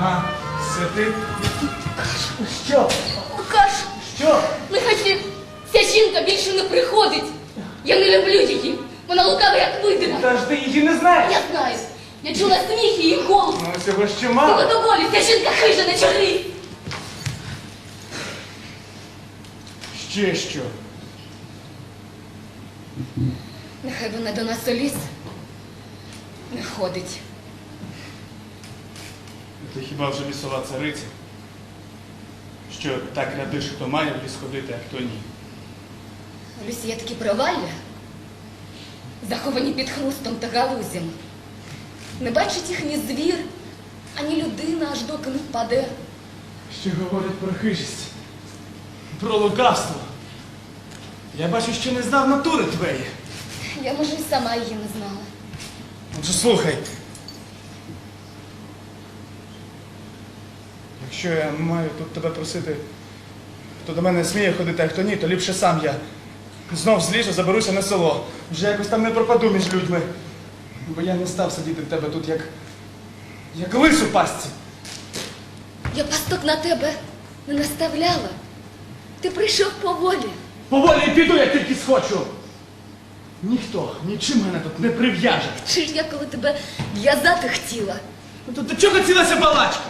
А, це ти? Що? Лукаш, Що? нехай ця жінка більше не приходить. Я не люблю її. Вона лукава, як видина. Та ж ти її не знаєш. Я знаю. Я чула сміх її голос. Ну, цього ще Того мало. доволі, ця жінка хижа на чорний. Ще що? Нехай вона до нас у ліс не ходить. Ти хіба вже лісова цариця? Що так рядиш, хто має в ліс ходити, а хто ні. У лісі є такі провалля, заховані під хрустом та галузями. Не бачить їх ні звір, ані людина, аж доки не впаде. Що говорять про хижість? Про лукавство. Я бачу, що не знав натури твоєї. Я, може, й сама її не знала. Отже, слухай. Якщо я маю тут тебе просити, хто до мене сміє ходити, а хто ні, то ліпше сам я. Знов зліжу, заберуся на село. Вже якось там не пропаду між людьми. Бо я не став сидіти в тебе тут як. як лис у пастці. Я пасток на тебе не наставляла. Ти прийшов поволі. Поволі піду, як тільки схочу. Ніхто нічим мене тут не прив'яже. Чи ж я коли тебе в'язати хотіла? Ну, то до чого цілася балачка?